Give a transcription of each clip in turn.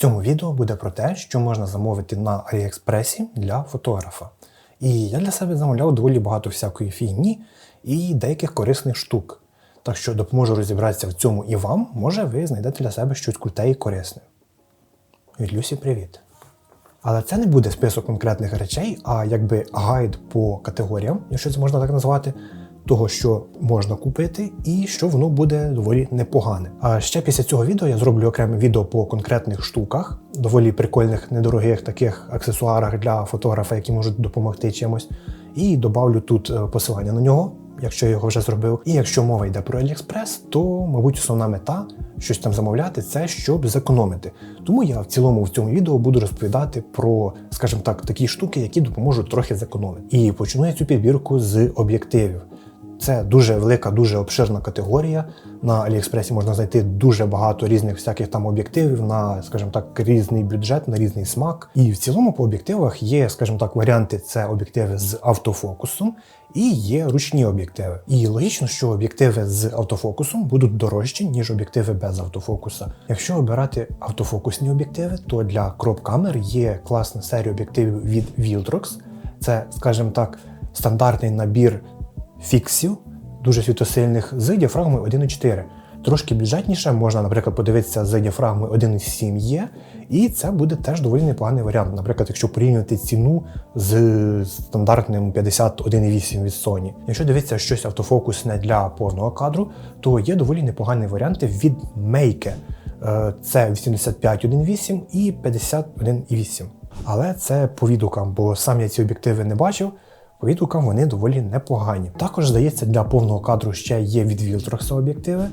цьому відео буде про те, що можна замовити на Аліекспресі для фотографа. І я для себе замовляв доволі багато всякої фігні і деяких корисних штук. Так що допоможу розібратися в цьому і вам, може ви знайдете для себе щось круте і корисне. Від Люсі привіт! Але це не буде список конкретних речей, а якби гайд по категоріям, якщо це можна так назвати, того, що можна купити, і що воно буде доволі непогане. А ще після цього відео я зроблю окреме відео по конкретних штуках, доволі прикольних, недорогих таких аксесуарах для фотографа, які можуть допомогти чимось. І добавлю тут е, посилання на нього, якщо я його вже зробив. І якщо мова йде про AliExpress, то, мабуть, основна мета щось там замовляти, це щоб зекономити. Тому я в цілому в цьому відео буду розповідати про, скажімо так, такі штуки, які допоможуть трохи зекономити. І почну я цю підбірку з об'єктивів. Це дуже велика, дуже обширна категорія. На Аліекспресі можна знайти дуже багато різних всяких там об'єктивів на, скажімо так, різний бюджет, на різний смак. І в цілому по об'єктивах є, скажімо так, варіанти це об'єктиви з автофокусом і є ручні об'єктиви. І логічно, що об'єктиви з автофокусом будуть дорожчі, ніж об'єктиви без автофокуса. Якщо обирати автофокусні об'єктиви, то для кроп-камер є класна серія об'єктивів від Viltrox. Це, скажімо так, стандартний набір фіксів, дуже світосильних з діафрагмою 1,4. Трошки бюджетніше, можна, наприклад, подивитися з діафрагмою 1,7 є, і це буде теж доволі непоганий варіант. Наприклад, якщо порівнювати ціну з стандартним 51,8 від Sony. Якщо дивитися щось автофокусне для повного кадру, то є доволі непогані варіанти від Make. Е, це 85,1,8 і 51,8. Але це по відгукам, бо сам я ці об'єктиви не бачив. По відгукам вони доволі непогані. Також, здається, для повного кадру ще є від Viltrox об'єктиви.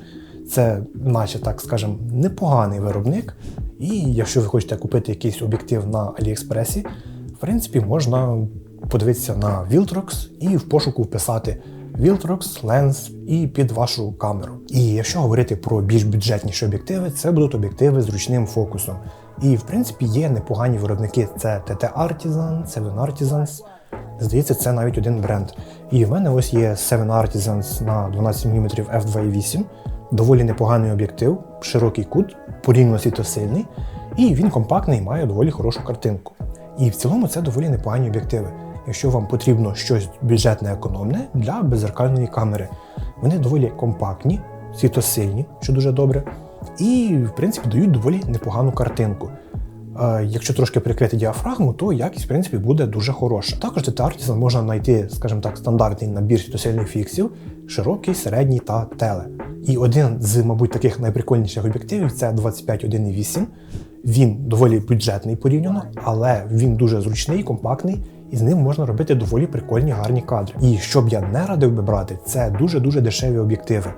Це, наче так скажемо, непоганий виробник. І якщо ви хочете купити якийсь об'єктив на Аліекспресі, в принципі, можна подивитися на Viltrox і в пошуку вписати Viltrox, Lens і під вашу камеру. І якщо говорити про більш бюджетніші об'єктиви, це будуть об'єктиви з ручним фокусом. І в принципі є непогані виробники: це TT Artisan, Seven Artisans. Здається, це навіть один бренд. І в мене ось є Seven Artisans на 12 мм f2.8, доволі непоганий об'єктив, широкий кут, порівняно світосильний, і він компактний і має доволі хорошу картинку. І в цілому це доволі непогані об'єктиви. Якщо вам потрібно щось бюджетне економне для беззеркальної камери. Вони доволі компактні, світосильні, що дуже добре, і, в принципі, дають доволі непогану картинку. Якщо трошки прикрити діафрагму, то якість в принципі буде дуже хороша. Також DT Artisan можна знайти, скажімо так, стандартний набір світосильних фіксів, широкий, середній та теле. І один з, мабуть, таких найприкольніших об'єктивів це 25.1.8. Він доволі бюджетний порівняно, але він дуже зручний, компактний, і з ним можна робити доволі прикольні гарні кадри. І що б я не радив би брати, це дуже-дуже дешеві об'єктиви.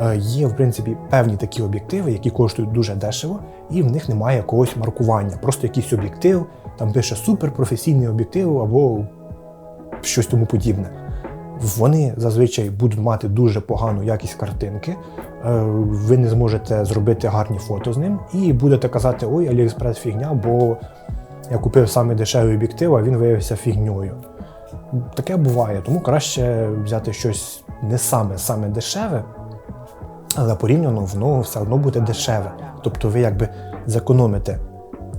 Е, є, в принципі, певні такі об'єктиви, які коштують дуже дешево, і в них немає якогось маркування. Просто якийсь об'єктив, там пише суперпрофесійний об'єктив або щось тому подібне. Вони зазвичай будуть мати дуже погану якість картинки, е, ви не зможете зробити гарні фото з ним, і будете казати, ой, Аліекспрес фігня, бо я купив саме дешевий об'єктив, а він виявився фігньою. Таке буває, тому краще взяти щось не саме саме дешеве але порівняно воно все одно буде дешеве. Тобто ви якби зекономите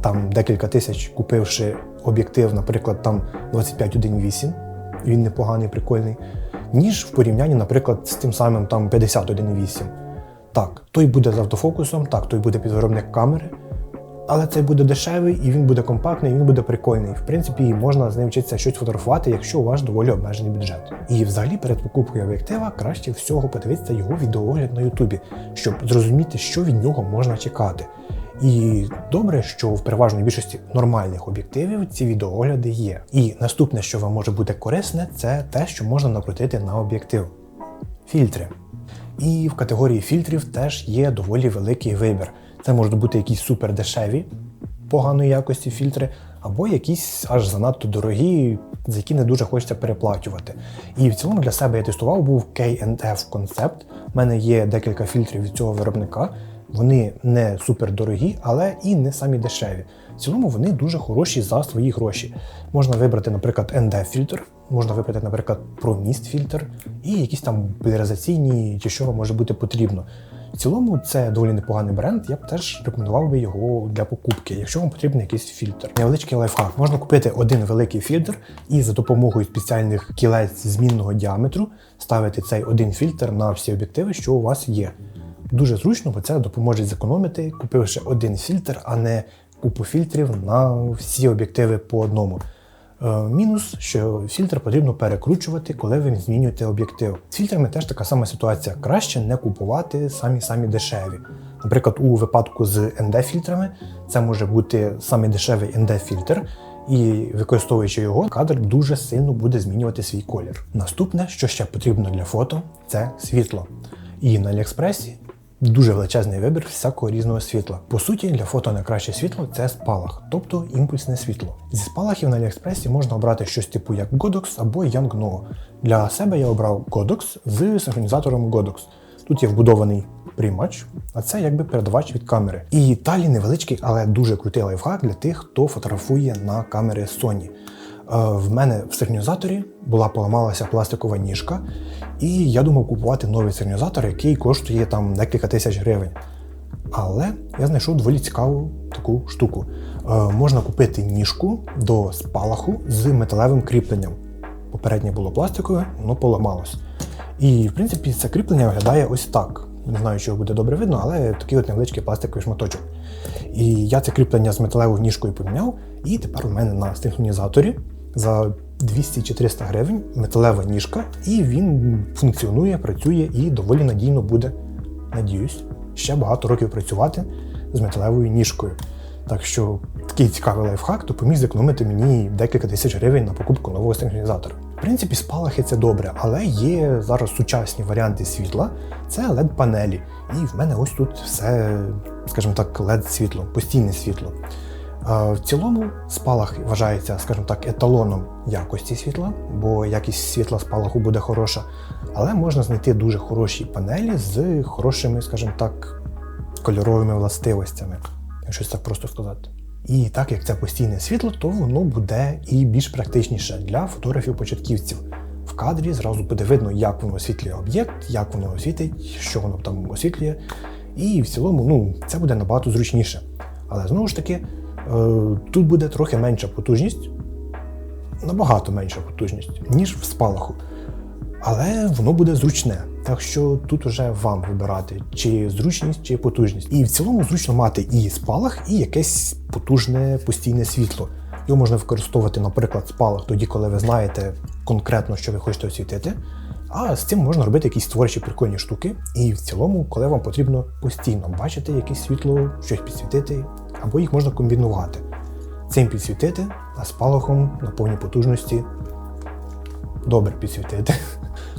там декілька тисяч, купивши об'єктив, наприклад, там 25.1.8, він непоганий, прикольний, ніж в порівнянні, наприклад, з тим самим там 51.8. Так, той буде з автофокусом, так, той буде підвиробник камери. Але цей буде дешевий і він буде компактний, і він буде прикольний. В принципі, можна з ним вчитися щось фотографувати, якщо у вас доволі обмежений бюджет. І взагалі перед покупкою об'єктива краще всього подивитися його відеоогляд на Ютубі, щоб зрозуміти, що від нього можна чекати. І добре, що в переважній більшості нормальних об'єктивів ці відеоогляди є. І наступне, що вам може бути корисне, це те, що можна накрутити на об'єктив. Фільтри. І в категорії фільтрів теж є доволі великий вибір. Це можуть бути якісь супердешеві, поганої якості фільтри, або якісь аж занадто дорогі, за які не дуже хочеться переплачувати. І в цілому для себе я тестував був K&F Concept. У мене є декілька фільтрів від цього виробника. Вони не супер дорогі, але і не самі дешеві. В цілому вони дуже хороші за свої гроші. Можна вибрати, наприклад, ND-фільтр, можна вибрати, наприклад, ProMist фільтр і якісь там поляризаційні, чи що вам може бути потрібно. В цілому це доволі непоганий бренд. Я б теж рекомендував би його для покупки, якщо вам потрібен якийсь фільтр. Невеличкий лайфхак. Можна купити один великий фільтр і за допомогою спеціальних кілець змінного діаметру ставити цей один фільтр на всі об'єктиви, що у вас є. Дуже зручно, бо це допоможе зекономити, купивши один фільтр, а не купу фільтрів на всі об'єктиви по одному. Е, Мінус, що фільтр потрібно перекручувати, коли ви змінюєте об'єктив. З фільтрами теж така сама ситуація. Краще не купувати самі самі дешеві. Наприклад, у випадку з ND-фільтрами це може бути самий дешевий ND-фільтр, і використовуючи його, кадр дуже сильно буде змінювати свій колір. Наступне, що ще потрібно для фото, це світло. І на Аліекспресі дуже величезний вибір всякого різного світла. По суті, для фото найкраще світло це спалах, тобто імпульсне світло. Зі спалахів на Аліекспресі можна обрати щось типу як Godox або Yangnuo. Для себе я обрав Godox з синхронізатором Godox. Тут є вбудований приймач, а це якби передавач від камери. І далі невеличкий, але дуже крутий лайфхак для тих, хто фотографує на камери Sony. Е, В мене в сигналізаторі була поламалася пластикова ніжка, і я думав купувати новий сигналізатор, який коштує там декілька тисяч гривень. Але я знайшов доволі цікаву таку штуку. Е, можна купити ніжку до спалаху з металевим кріпленням. Попереднє було пластикове, воно поламалось. І, в принципі, це кріплення виглядає ось так. Не знаю, його буде добре видно, але такий от невеличкий пластиковий шматочок. І я це кріплення з металевою ніжкою поміняв, і тепер у мене на синхронізаторі за 200 чи 300 гривень металева ніжка, і він функціонує, працює і доволі надійно буде, надіюсь, ще багато років працювати з металевою ніжкою. Так що такий цікавий лайфхак допоміг зекономити мені декілька тисяч гривень на покупку нового синхронізатора. В принципі, спалахи це добре, але є зараз сучасні варіанти світла, це led панелі І в мене ось тут все, скажімо так, led світло, постійне світло. В цілому спалах вважається, скажімо так, еталоном якості світла, бо якість світла спалаху буде хороша. Але можна знайти дуже хороші панелі з хорошими, скажімо так, кольоровими властивостями, якщо так просто сказати. І так як це постійне світло, то воно буде і більш практичніше для фотографів-початківців. В кадрі зразу буде видно, як воно освітлює об'єкт, як воно освітить, що воно там освітлює. І в цілому ну, це буде набагато зручніше. Але знову ж таки, тут буде трохи менша потужність, набагато менша потужність, ніж в спалаху. Але воно буде зручне. Так що тут уже вам вибирати, чи зручність, чи потужність. І в цілому зручно мати і спалах, і якесь потужне постійне світло. Його можна використовувати, наприклад, спалах тоді, коли ви знаєте конкретно, що ви хочете освітити. А з цим можна робити якісь творчі прикольні штуки. І в цілому, коли вам потрібно постійно бачити якесь світло, щось підсвітити, або їх можна комбінувати. Цим підсвітити, а спалахом на повній потужності добре підсвітити.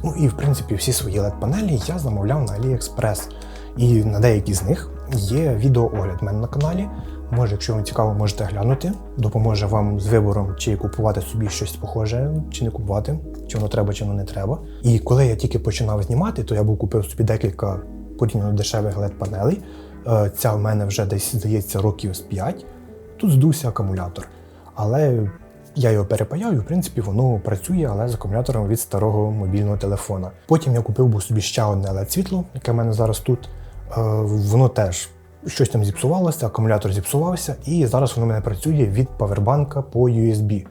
Ну і в принципі всі свої LED-панелі я замовляв на AliExpress. І на деякі з них є відеоогляд в мене на каналі. Може, якщо вам цікаво, можете глянути. Допоможе вам з вибором, чи купувати собі щось похоже, чи не купувати, чи воно треба, чи воно не треба. І коли я тільки починав знімати, то я був купив собі декілька порівняно дешевих LED-панелей. Е, Ця в мене вже десь здається років з 5. Тут здувся акумулятор. Але я його перепаяв і в принципі воно працює, але з акумулятором від старого мобільного телефона. Потім я купив був собі ще одне led світло, яке в мене зараз тут. Е, Воно теж щось там зіпсувалося, акумулятор зіпсувався, і зараз воно в мене працює від павербанка по USB.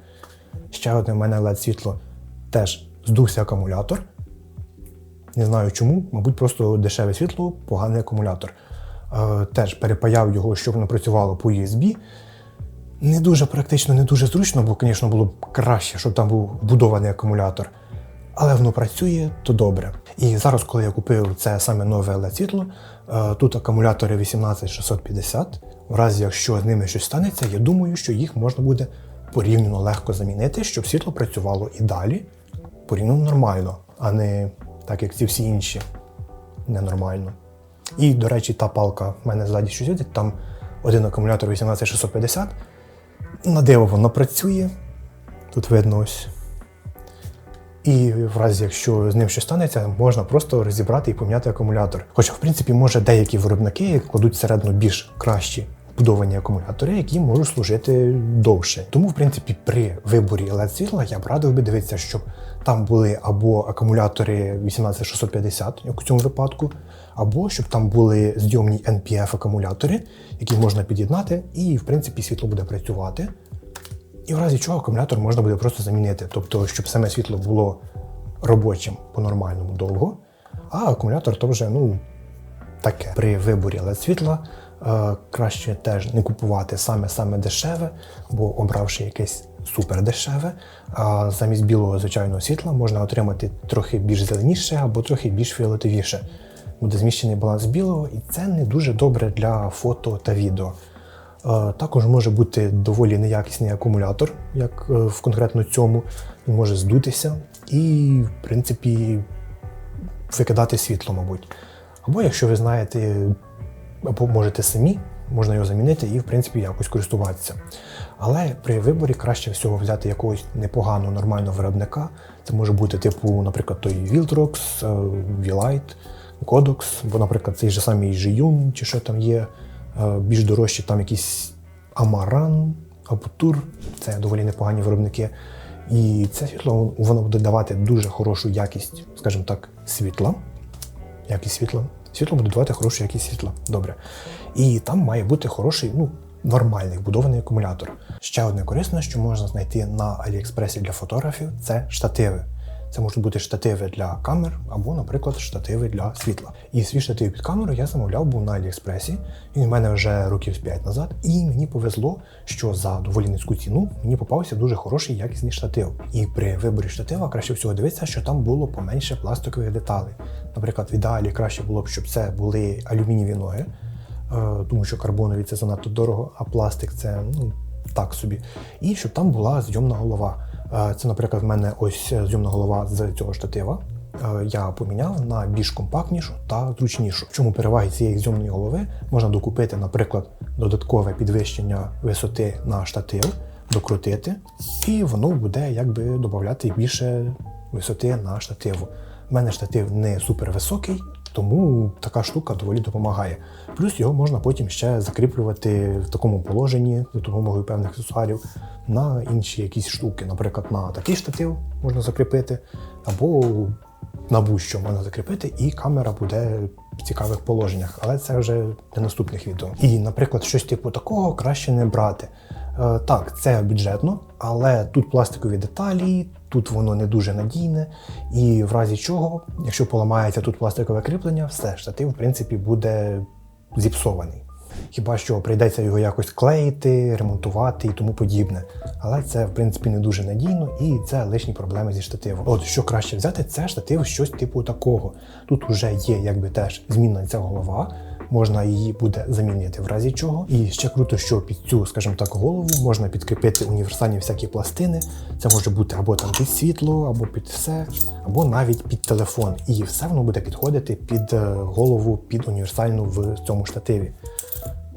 Ще одне в мене led світло теж здувся акумулятор. Не знаю чому, мабуть, просто дешеве світло, поганий акумулятор. Е, Теж перепаяв його, щоб воно працювало по USB. Не дуже практично, не дуже зручно, бо, звісно, було б краще, щоб там був вбудований акумулятор. Але воно працює, то добре. І зараз, коли я купив це саме нове led світло, е, тут акумулятори 18650. В разі, якщо з ними щось станеться, я думаю, що їх можна буде порівняно легко замінити, щоб світло працювало і далі порівняно нормально, а не так, як ці всі інші ненормально. І, до речі, та палка в мене ззаді що світить, там один акумулятор 18650. На диво воно працює. Тут видно ось. І в разі, якщо з ним щось станеться, можна просто розібрати і поміняти акумулятор. Хоча, в принципі, може деякі виробники кладуть всередину більш кращі вбудовані акумулятори, які можуть служити довше. Тому, в принципі, при виборі led світла я б радив би дивитися, щоб там були або акумулятори 18650, як у цьому випадку, або щоб там були зйомні NPF акумулятори, які можна під'єднати, і в принципі світло буде працювати. І в разі чого акумулятор можна буде просто замінити, тобто, щоб саме світло було робочим по-нормальному довго, а акумулятор то вже ну, таке. При виборі LED світла краще теж не купувати саме-саме дешеве, бо обравши якесь супер дешеве, замість білого звичайного світла можна отримати трохи більш зеленіше або трохи більш фіолетовіше. Буде зміщений баланс білого, і це не дуже добре для фото та відео. Е, Також може бути доволі неякісний акумулятор, як е, в конкретно цьому. Він може здутися і, в принципі, викидати світло, мабуть. Або якщо ви знаєте, або можете самі, можна його замінити і, в принципі, якось користуватися. Але при виборі краще всього взяти якогось непоганого, нормального виробника. Це може бути, типу, наприклад, той Viltrox, е, V-Lite, Codox, або, наприклад, цей же самий Jiyun, чи що там є. Е, Більш дорожчі там якісь або Tur, це доволі непогані виробники. І це світло воно буде давати дуже хорошу якість, скажімо так, світла. Якість світла. Світло буде давати хорошу якість світла. Добре. І там має бути хороший, ну, нормальний вбудований акумулятор. Ще одне корисне, що можна знайти на Аліекспресі для фотографів, це штативи. Це можуть бути штативи для камер або, наприклад, штативи для світла. І свій штатив під камеру я замовляв був на Аліекспресі. Він у мене вже років 5 назад. І мені повезло, що за доволі низьку ціну мені попався дуже хороший якісний штатив. І при виборі штатива краще всього дивитися, що там було поменше пластикових деталей. Наприклад, в ідеалі краще було б, щоб це були алюмінієві ноги, е, тому що карбонові це занадто дорого, а пластик це ну так собі. І щоб там була зйомна голова. Е, Це, наприклад, в мене ось зйомна голова з цього штатива. Е, Я поміняв на більш компактнішу та зручнішу. В чому переваги цієї зйомної голови можна докупити, наприклад, додаткове підвищення висоти на штатив, докрутити, і воно буде якби додати більше висоти на штативу. У мене штатив не супер високий, тому така штука доволі допомагає. Плюс його можна потім ще закріплювати в такому положенні за допомогою певних аксесуарів на інші якісь штуки. Наприклад, на такий штатив можна закріпити, або на будь-що можна закріпити, і камера буде в цікавих положеннях. Але це вже для наступних відео. І, наприклад, щось типу такого краще не брати. Е, Так, це бюджетно, але тут пластикові деталі, тут воно не дуже надійне, і в разі чого, якщо поламається тут пластикове кріплення, все штатив, в принципі, буде зіпсований. Хіба що прийдеться його якось клеїти, ремонтувати і тому подібне. Але це, в принципі, не дуже надійно і це лишні проблеми зі штативом. От що краще взяти, це штатив щось типу такого. Тут вже є якби теж змінна ця голова, можна її буде замінити в разі чого. І ще круто, що під цю, скажімо так, голову можна підкріпити універсальні всякі пластини. Це може бути або там під світло, або під все, або навіть під телефон. І все воно буде підходити під е, голову, під універсальну в цьому штативі.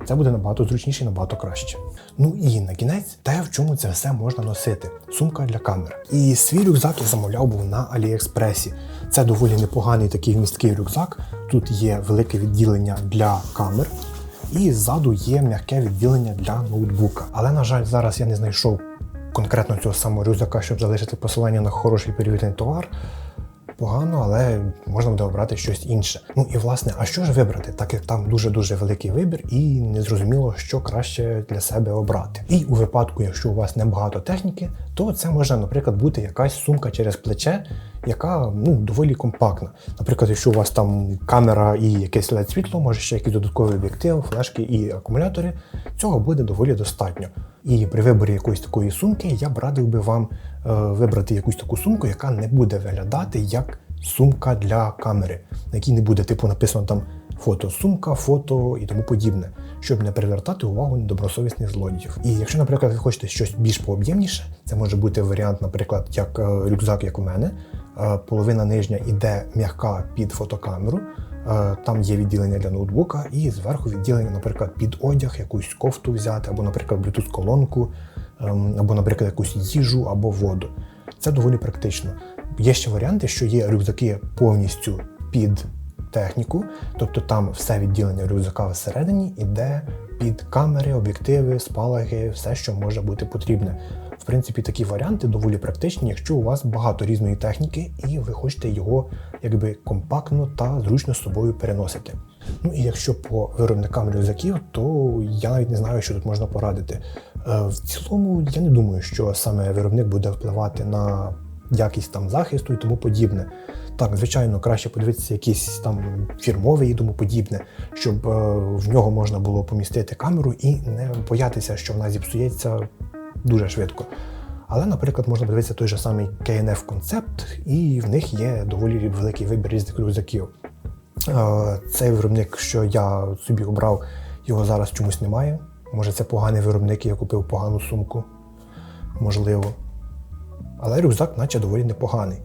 Це буде набагато зручніше і набагато краще. Ну і на кінець, те, в чому це все можна носити. Сумка для камер. І свій рюкзак я замовляв був на Аліекспресі. Це доволі непоганий такий місткий рюкзак. Тут є велике відділення для камер, і ззаду є м'яке відділення для ноутбука. Але, на жаль, зараз я не знайшов конкретно цього самого рюкзака, щоб залишити посилання на хороший перевірений товар погано, але можна буде обрати щось інше. Ну і власне, а що ж вибрати, так як там дуже-дуже великий вибір, і незрозуміло, що краще для себе обрати. І у випадку, якщо у вас небагато техніки, то це може, наприклад, бути якась сумка через плече, яка ну доволі компактна. Наприклад, якщо у вас там камера і якесь led світло, може ще якийсь додатковий об'єктив, флешки і акумулятори, цього буде доволі достатньо. І при виборі якоїсь такої сумки я б радив би вам е, вибрати якусь таку сумку, яка не буде виглядати як сумка для камери, на якій не буде типу написано там фото сумка, фото і тому подібне, щоб не привертати увагу недобросовісних злодіїв. І якщо, наприклад, ви хочете щось більш пооб'ємніше, це може бути варіант, наприклад, як е, рюкзак, як у мене. Е, Половина нижня іде м'яка під фотокамеру. Е, Там є відділення для ноутбука, і зверху відділення, наприклад, під одяг, якусь кофту взяти, або, наприклад, Bluetooth колонку, ем, або, наприклад, якусь їжу або воду. Це доволі практично. Є ще варіанти, що є рюкзаки повністю під техніку, тобто там все відділення рюкзака всередині іде під камери, об'єктиви, спалаги, все, що може бути потрібне. В принципі, такі варіанти доволі практичні, якщо у вас багато різної техніки, і ви хочете його якби компактно та зручно з собою переносити. Ну і якщо по виробникам рюкзаків, то я навіть не знаю, що тут можна порадити. Е, В цілому, я не думаю, що саме виробник буде впливати на якість там захисту і тому подібне. Так, звичайно, краще подивитися якийсь там фірмовий і тому подібне, щоб е, в нього можна було помістити камеру і не боятися, що вона зіпсується дуже швидко. Але, наприклад, можна подивитися той же самий KNF Concept, і в них є доволі великий вибір різних рюкзаків. Е, Цей виробник, що я собі обрав, його зараз чомусь немає. Може, це поганий виробник, і я купив погану сумку. Можливо. Але рюкзак, наче доволі непоганий.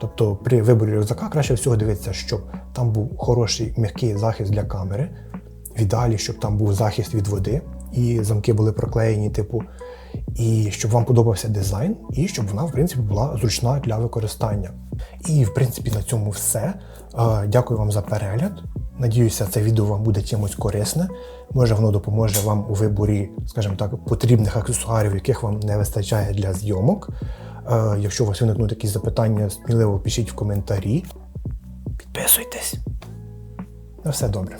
Тобто при виборі рюкзака краще всього дивитися, щоб там був хороший м'який захист для камери. В ідеалі, щоб там був захист від води, і замки були проклеєні, типу, і щоб вам подобався дизайн, і щоб вона, в принципі, була зручна для використання. І, в принципі, на цьому все. Дякую вам за перегляд. Надіюся, це відео вам буде чимось корисне. Може, воно допоможе вам у виборі, скажімо так, потрібних аксесуарів, яких вам не вистачає для зйомок. Е, Якщо у вас виникнуть якісь запитання, сміливо пишіть в коментарі. Підписуйтесь. На все добре.